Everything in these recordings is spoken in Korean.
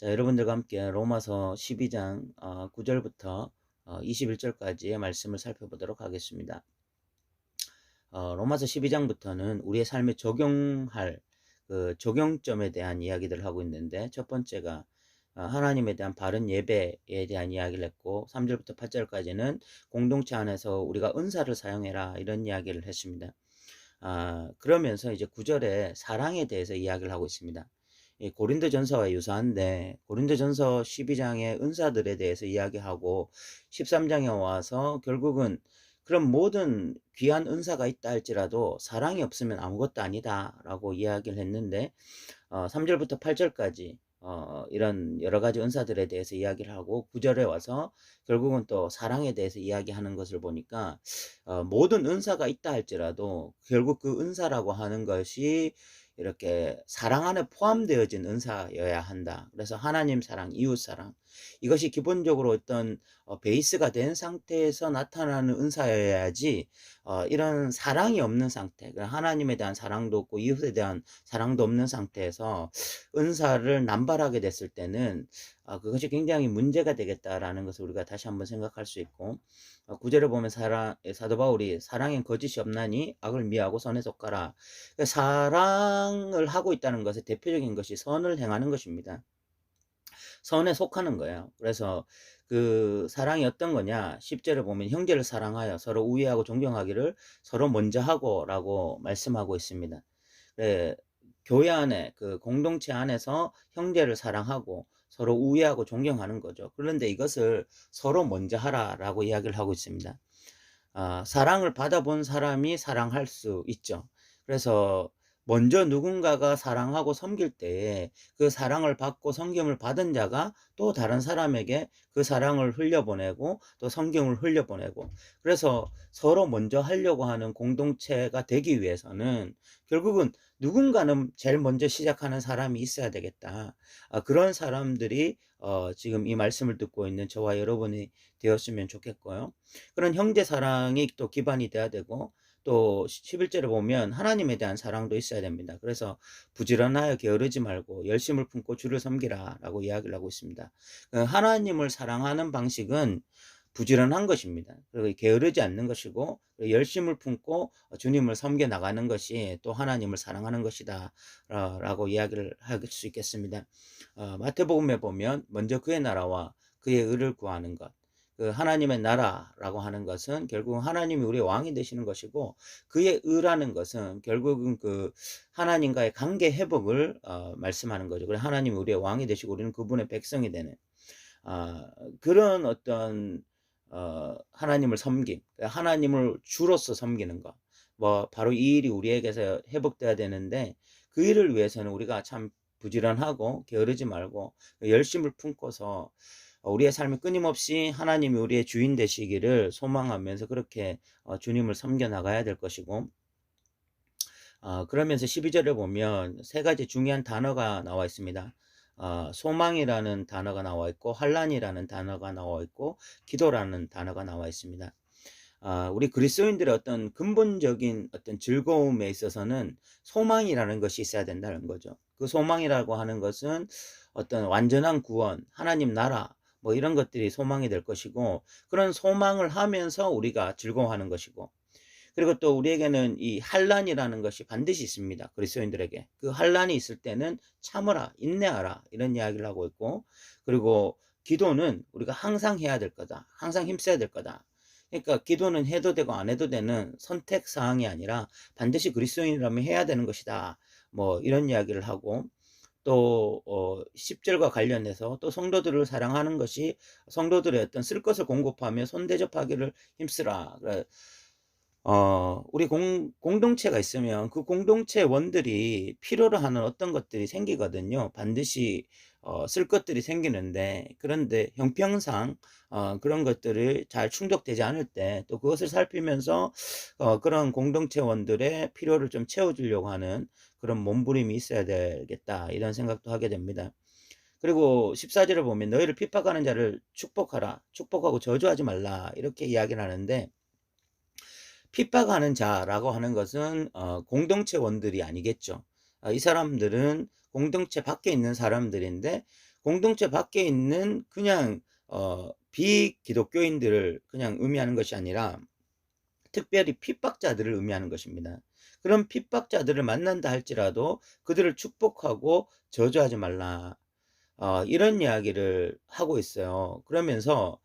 자, 여러분들과 함께 로마서 12장 어, 9절부터 어, 21절까지의 말씀을 살펴보도록 하겠습니다. 어, 로마서 12장부터는 우리의 삶에 적용할 그 적용점에 대한 이야기들을 하고 있는데 첫 번째가 어, 하나님에 대한 바른 예배에 대한 이야기를 했고 3절부터 8절까지는 공동체 안에서 우리가 은사를 사용해라 이런 이야기를 했습니다. 아, 그러면서 이제 9절에 사랑에 대해서 이야기를 하고 있습니다. 고린도전서와 유사한데 고린도전서 12장의 은사들에 대해서 이야기하고 13장에 와서 결국은 그런 모든 귀한 은사가 있다 할지라도 사랑이 없으면 아무것도 아니다라고 이야기를 했는데 어, 3절부터 8절까지 어, 이런 여러 가지 은사들에 대해서 이야기를 하고 9절에 와서 결국은 또 사랑에 대해서 이야기하는 것을 보니까 어, 모든 은사가 있다 할지라도 결국 그 은사라고 하는 것이 이렇게 사랑 안에 포함되어진 은사여야 한다. 그래서 하나님 사랑, 이웃 사랑 이것이 기본적으로 어떤 어, 베이스가 된 상태에서 나타나는 은사여야지 어, 이런 사랑이 없는 상태, 하나님에 대한 사랑도 없고 이웃에 대한 사랑도 없는 상태에서 은사를 남발하게 됐을 때는 어, 그것이 굉장히 문제가 되겠다라는 것을 우리가 다시 한번 생각할 수 있고 어, 구절을 보면 사랑, 사도 바울이 사랑엔 거짓이 없나니 악을 미하고 선에 속하라. 그러니까 사랑을 하고 있다는 것의 대표적인 것이 선을 행하는 것입니다. 선에 속하는 거예요. 그래서 그 사랑이 어떤 거냐? 10절을 보면 형제를 사랑하여 서로 우애하고 존경하기를 서로 먼저 하고라고 말씀하고 있습니다. 네, 교회 안에 그 공동체 안에서 형제를 사랑하고 서로 우애하고 존경하는 거죠. 그런데 이것을 서로 먼저 하라라고 이야기를 하고 있습니다. 아, 사랑을 받아본 사람이 사랑할 수 있죠. 그래서 먼저 누군가가 사랑하고 섬길 때에 그 사랑을 받고 성김을 받은 자가 또 다른 사람에게 그 사랑을 흘려보내고 또 성경을 흘려보내고 그래서 서로 먼저 하려고 하는 공동체가 되기 위해서는 결국은 누군가는 제일 먼저 시작하는 사람이 있어야 되겠다. 아, 그런 사람들이 어, 지금 이 말씀을 듣고 있는 저와 여러분이 되었으면 좋겠고요. 그런 형제 사랑이 또 기반이 돼야 되고 또 11절에 보면 하나님에 대한 사랑도 있어야 됩니다. 그래서 부지런하여 게으르지 말고 열심을 품고 주를 섬기라 라고 이야기를 하고 있습니다. 그 하나님을 사랑하는 방식은 부지런한 것입니다. 그리고 게으르지 않는 것이고 열심을 품고 주님을 섬겨 나가는 것이 또 하나님을 사랑하는 것이다 라고 이야기를 할 수 있겠습니다. 어, 마태복음에 보면 먼저 그의 나라와 그의 의를 구하는 것 그 하나님의 나라라고 하는 것은 결국 하나님이 우리의 왕이 되시는 것이고 그의 의라는 것은 결국은 그 하나님과의 관계 회복을 어, 말씀하는 거죠. 그래 하나님이 우리의 왕이 되시고 우리는 그분의 백성이 되는 어, 그런 어떤 어, 하나님을 섬김, 하나님을 주로서 섬기는 것. 뭐 바로 이 일이 우리에게서 회복돼야 되는데 그 일을 위해서는 우리가 참 부지런하고 게으르지 말고 열심을 품고서 우리의 삶이 끊임없이 하나님이 우리의 주인 되시기를 소망하면서 그렇게 어, 주님을 섬겨 나가야 될 것이고 어, 그러면서 12절에 보면 세 가지 중요한 단어가 나와 있습니다. 어, 소망이라는 단어가 나와 있고 환란이라는 단어가 나와 있고 기도라는 단어가 나와 있습니다. 어, 우리 그리스도인들의 어떤 근본적인 어떤 즐거움에 있어서는 소망이라는 것이 있어야 된다는 거죠. 그 소망이라고 하는 것은 어떤 완전한 구원, 하나님 나라, 뭐 이런 것들이 소망이 될 것이고 그런 소망을 하면서 우리가 즐거워하는 것이고 그리고 또 우리에게는 이 한란이라는 것이 반드시 있습니다. 그리스도인들에게 그 한란이 있을 때는 참으라, 인내하라 이런 이야기를 하고 있고 그리고 기도는 우리가 항상 해야 될 거다. 항상 힘써야 될 거다. 그러니까 기도는 해도 되고 안 해도 되는 선택 사항이 아니라 반드시 그리스도인이라면 해야 되는 것이다. 뭐 이런 이야기를 하고 또 어, 10절과 관련해서 또 성도들을 사랑하는 것이 성도들의 어떤 쓸 것을 공급하며 손대접하기를 힘쓰라. 어, 우리 공, 공동체가 있으면 그 공동체 원들이 필요로 하는 어떤 것들이 생기거든요. 반드시 어, 쓸 것들이 생기는데 그런데 형평상 어, 그런 것들을 잘 충족되지 않을 때 또 그것을 살피면서 어, 그런 공동체원들의 필요를 좀 채워주려고 하는 그런 몸부림이 있어야 되겠다 이런 생각도 하게 됩니다. 그리고 14절을 보면 너희를 핍박하는 자를 축복하라 축복하고 저주하지 말라 이렇게 이야기를 하는데 핍박하는 자라고 하는 것은 어, 공동체원들이 아니겠죠. 아, 이 사람들은 공동체 밖에 있는 사람들인데 공동체 밖에 있는 그냥 어 비기독교인들을 그냥 의미하는 것이 아니라 특별히 핍박자들을 의미하는 것입니다. 그런 핍박자들을 만난다 할지라도 그들을 축복하고 저주하지 말라. 어, 이런 이야기를 하고 있어요. 그러면서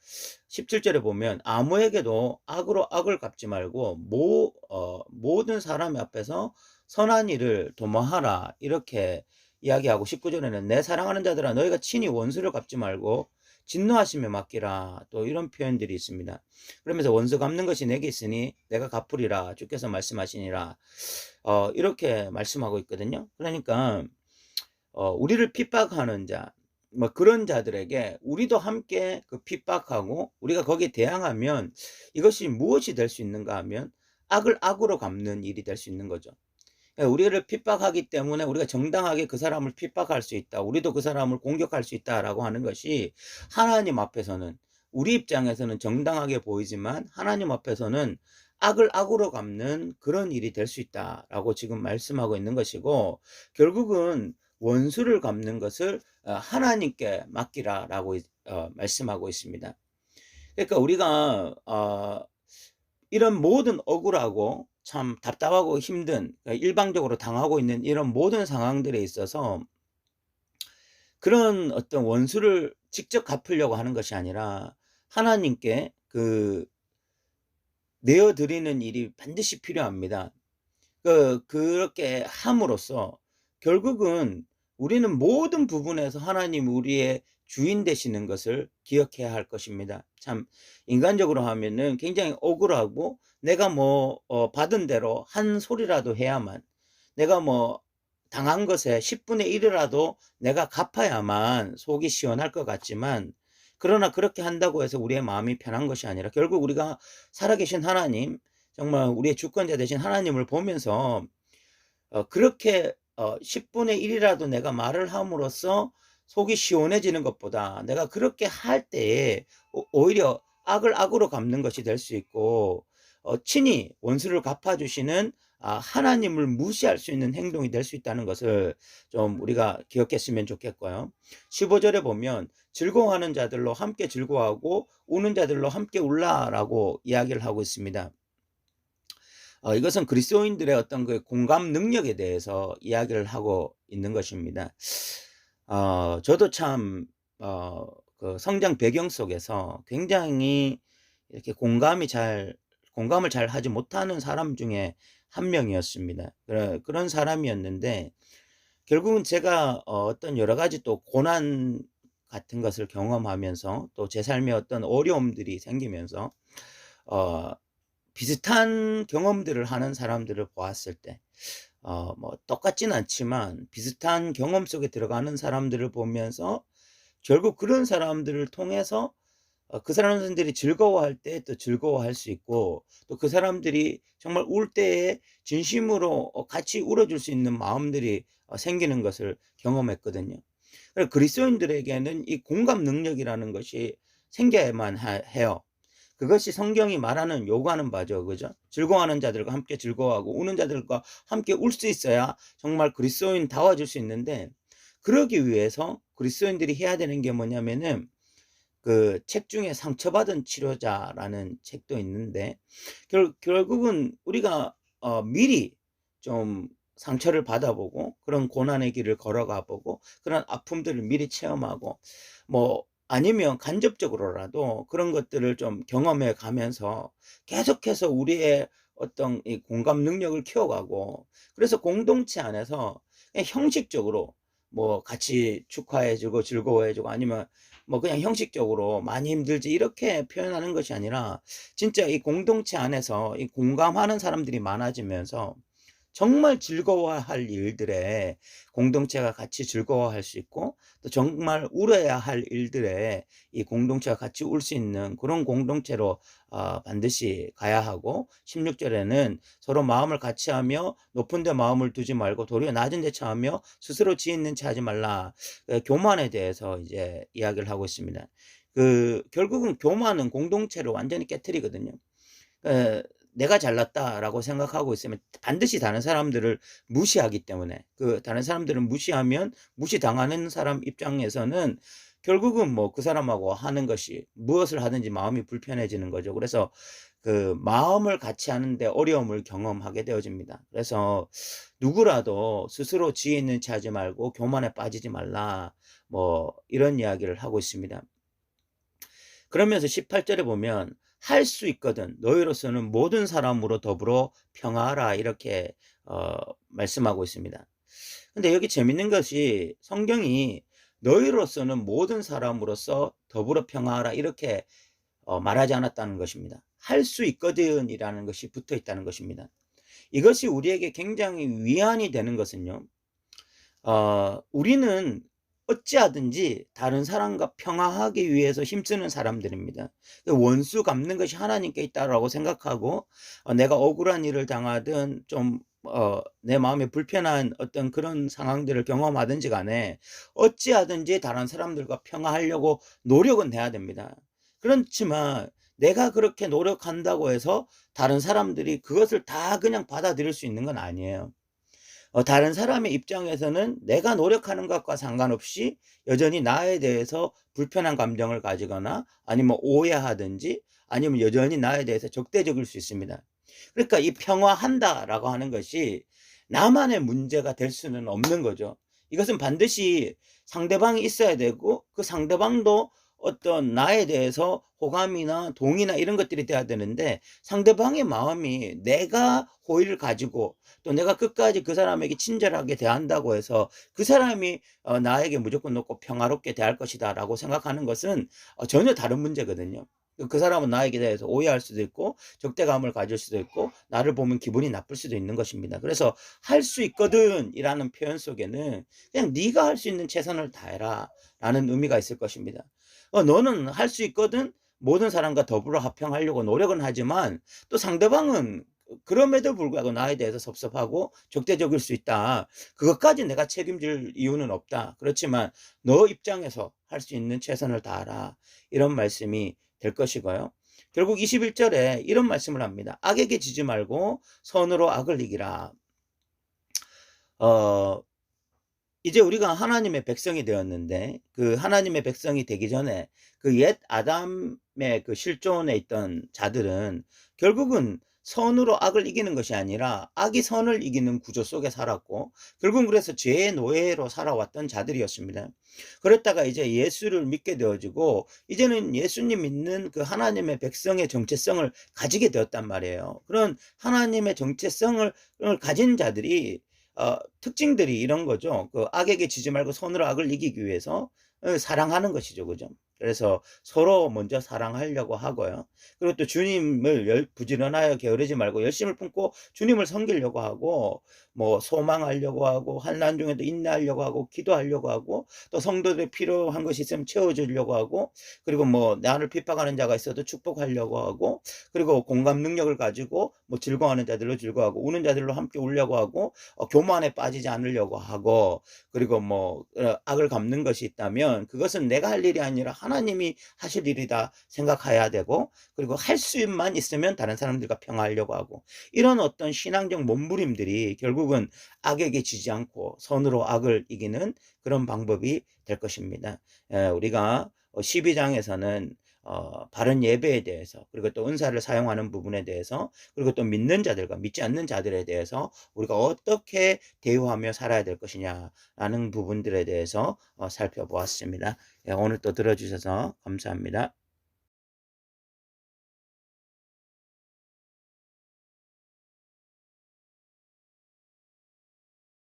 17절에 보면 아무에게도 악으로 악을 갚지 말고 모, 어, 모든 사람 앞에서 선한 일을 도모하라. 이렇게 이야기하고 19절에는 내 사랑하는 자들아 너희가 친히 원수를 갚지 말고 진노하시며 맡기라. 또 이런 표현들이 있습니다. 그러면서 원수 갚는 것이 내게 있으니 내가 갚으리라. 주께서 말씀하시니라. 어, 이렇게 말씀하고 있거든요. 그러니까 어, 우리를 핍박하는 자, 뭐 그런 자들에게 우리도 함께 그 핍박하고 우리가 거기에 대항하면 이것이 무엇이 될 수 있는가 하면 악을 악으로 갚는 일이 될 수 있는 거죠. 예, 우리를 핍박하기 때문에 우리가 정당하게 그 사람을 핍박할 수 있다. 우리도 그 사람을 공격할 수 있다라고 하는 것이 하나님 앞에서는 우리 입장에서는 정당하게 보이지만 하나님 앞에서는 악을 악으로 갚는 그런 일이 될 수 있다라고 지금 말씀하고 있는 것이고 결국은 원수를 갚는 것을 어, 하나님께 맡기라라고 어, 말씀하고 있습니다. 그러니까 우리가 어, 이런 모든 억울하고 참 답답하고 힘든 그러니까 일방적으로 당하고 있는 이런 모든 상황들에 있어서 그런 어떤 원수를 직접 갚으려고 하는 것이 아니라 하나님께 그 내어 드리는 일이 반드시 필요합니다. 그 그렇게 함으로써 결국은 우리는 모든 부분에서 하나님 우리의 주인 되시는 것을 기억해야 할 것입니다. 참 인간적으로 하면은 굉장히 억울하고 내가 뭐 어, 받은 대로 한 소리라도 해야만 내가 뭐 당한 것에 10분의 1이라도 내가 갚아야만 속이 시원할 것 같지만 그러나 그렇게 한다고 해서 우리의 마음이 편한 것이 아니라 결국 우리가 살아계신 하나님 정말 우리의 주권자 되신 하나님을 보면서 어, 그렇게 어, 10분의 1이라도 내가 말을 함으로써 속이 시원해지는 것보다 내가 그렇게 할 때에 오히려 악을 악으로 갚는 것이 될 수 있고 어, 친히 원수를 갚아주시는 아, 하나님을 무시할 수 있는 행동이 될 수 있다는 것을 좀 우리가 기억했으면 좋겠고요. 15절에 보면 즐거워하는 자들로 함께 즐거워하고 우는 자들로 함께 울라라고 이야기를 하고 있습니다. 어, 이것은 그리스도인들의 어떤 그 공감 능력에 대해서 이야기를 하고 있는 것입니다. 어, 저도 참, 어, 그 성장 배경 속에서 굉장히 이렇게 공감이 잘, 공감을 잘 하지 못하는 사람 중에 한 명이었습니다. 그런 사람이었는데, 결국은 제가 어, 어떤 여러 가지 또 고난 같은 것을 경험하면서 또 제 삶에 어떤 어려움들이 생기면서, 어, 비슷한 경험들을 하는 사람들을 보았을 때, 어, 뭐, 똑같진 않지만 비슷한 경험 속에 들어가는 사람들을 보면서 결국 그런 사람들을 통해서 어, 그 사람들이 즐거워할 때 또 즐거워할 수 있고 또 그 사람들이 정말 울 때에 진심으로 어, 같이 울어줄 수 있는 마음들이 어, 생기는 것을 경험했거든요. 그리스도인들에게는 이 공감 능력이라는 것이 생겨야만 해요. 그것이 성경이 말하는 요구하는 바죠. 그죠? 즐거워하는 자들과 함께 즐거워하고 우는 자들과 함께 울 수 있어야 정말 그리스도인 다워질 수 있는데 그러기 위해서 그리스도인들이 해야 되는 게 뭐냐면은 그 책 중에 상처받은 치료자라는 책도 있는데 결, 결국은 우리가 어, 미리 좀 상처를 받아보고 그런 고난의 길을 걸어가 보고 그런 아픔들을 미리 체험하고 뭐 아니면 간접적으로라도 그런 것들을 좀 경험해 가면서 계속해서 우리의 어떤 이 공감 능력을 키워가고 그래서 공동체 안에서 형식적으로 뭐 같이 축하해 주고 즐거워해 주고 아니면 뭐 그냥 형식적으로 많이 힘들지 이렇게 표현하는 것이 아니라 진짜 이 공동체 안에서 이 공감하는 사람들이 많아지면서 정말 즐거워할 일들에 공동체가 같이 즐거워할 수 있고 또 정말 울어야 할 일들에 이 공동체가 같이 울 수 있는 그런 공동체로 어, 반드시 가야 하고 16절에는 서로 마음을 같이 하며 높은 데 마음을 두지 말고 도리어 낮은 데 처하며 스스로 지있는 채 하지 말라 그 교만에 대해서 이제 이야기를 하고 있습니다. 그 결국은 교만은 공동체를 완전히 깨뜨리거든요. 에, 내가 잘났다라고 생각하고 있으면 반드시 다른 사람들을 무시하기 때문에 그 다른 사람들을 무시하면 무시당하는 사람 입장에서는 결국은 뭐 그 사람하고 하는 것이 무엇을 하든지 마음이 불편해지는 거죠. 그래서 그 마음을 같이 하는데 어려움을 경험하게 되어집니다. 그래서 누구라도 스스로 지혜 있는 체 하지 말고 교만에 빠지지 말라. 뭐 이런 이야기를 하고 있습니다. 그러면서 18절에 보면 할 수 있거든 너희로서는 모든 사람으로 더불어 평화하라 이렇게 어 말씀하고 있습니다. 근데 여기 재밌는 것이 성경이 너희로서는 모든 사람으로서 더불어 평화하라 이렇게 어 말하지 않았다는 것입니다. 할 수 있거든이라는 것이 붙어 있다는 것입니다. 이것이 우리에게 굉장히 위안이 되는 것은요. 어 우리는 어찌하든지 다른 사람과 평화하기 위해서 힘쓰는 사람들입니다. 그 원수 갚는 것이 하나님께 있다라고 생각하고 어 내가 억울한 일을 당하든 좀 어 내 마음에 불편한 어떤 그런 상황들을 경험하든지 간에 어찌하든지 다른 사람들과 평화하려고 노력은 해야 됩니다. 그렇지만 내가 그렇게 노력한다고 해서 다른 사람들이 그것을 다 그냥 받아들일 수 있는 건 아니에요. 어 다른 사람의 입장에서는 내가 노력하는 것과 상관없이 여전히 나에 대해서 불편한 감정을 가지거나 아니면 오해하든지 아니면 여전히 나에 대해서 적대적일 수 있습니다. 그러니까 이 평화한다라고 하는 것이 나만의 문제가 될 수는 없는 거죠. 이것은 반드시 상대방이 있어야 되고 그 상대방도 어떤 나에 대해서 호감이나 동의나 이런 것들이 돼야 되는데 상대방의 마음이 내가 호의를 가지고 또 내가 끝까지 그 사람에게 친절하게 대한다고 해서 그 사람이 어 나에게 무조건 높고 평화롭게 대할 것이다 라고 생각하는 것은 어 전혀 다른 문제거든요. 그, 그 사람은 나에게 대해서 오해할 수도 있고 적대감을 가질 수도 있고 나를 보면 기분이 나쁠 수도 있는 것입니다. 그래서 할 수 있거든이라는 표현 속에는 그냥 네가 할 수 있는 최선을 다해라라는 의미가 있을 것입니다. 어 너는 할 수 있거든. 모든 사람과 더불어 화평하려고 노력은 하지만 또 상대방은 그럼에도 불구하고 나에 대해서 섭섭하고 적대적일 수 있다. 그것까지 내가 책임질 이유는 없다. 그렇지만 너 입장에서 할 수 있는 최선을 다하라. 이런 말씀이 될 것이고요. 결국 21절에 이런 말씀을 합니다. 악에게 지지 말고 선으로 악을 이기라. 어 이제 우리가 하나님의 백성이 되었는데 그 하나님의 백성이 되기 전에 그 옛 아담의 그 실존에 있던 자들은 결국은 선으로 악을 이기는 것이 아니라 악이 선을 이기는 구조 속에 살았고 결국은 그래서 죄의 노예로 살아왔던 자들이었습니다. 그랬다가 이제 예수를 믿게 되어지고 이제는 예수님 믿는 그 하나님의 백성의 정체성을 가지게 되었단 말이에요. 그런 하나님의 정체성을 가진 자들이 어 특징들이 이런 거죠. 그 악에게 지지 말고 선으로 악을 이기기 위해서 어 사랑하는 것이죠. 그죠? 그래서 서로 먼저 사랑하려고 하고요. 그리고 또 주님을 열 부지런하여 게으르지 말고 열심을 품고 주님을 섬기려고 하고 뭐 소망하려고 하고 환난 중에도 인내하려고 하고 기도하려고 하고 또 성도들이 필요한 것이 있으면 채워 주려고 하고 그리고 뭐 나를 핍박하는 자가 있어도 축복하려고 하고 그리고 공감 능력을 가지고 뭐 즐거워하는 자들로 즐거워하고 우는 자들로 함께 울려고 하고 어 교만에 빠지지 않으려고 하고 그리고 뭐어 악을 갚는 것이 있다면 그것은 내가 할 일이 아니라 하나님이 하실 일이다 생각해야 되고 그리고 할 수만 있으면 다른 사람들과 평화하려고 하고 이런 어떤 신앙적 몸부림들이 결국은 악에게 지지 않고 선으로 악을 이기는 그런 방법이 될 것입니다. 에, 우리가 12장에서는 어, 바른 예배에 대해서 그리고 또 은사를 사용하는 부분에 대해서 그리고 또 믿는 자들과 믿지 않는 자들에 대해서 우리가 어떻게 대우하며 살아야 될 것이냐라는 부분들에 대해서 어, 살펴보았습니다. 예, 오늘 또 들어주셔서 감사합니다.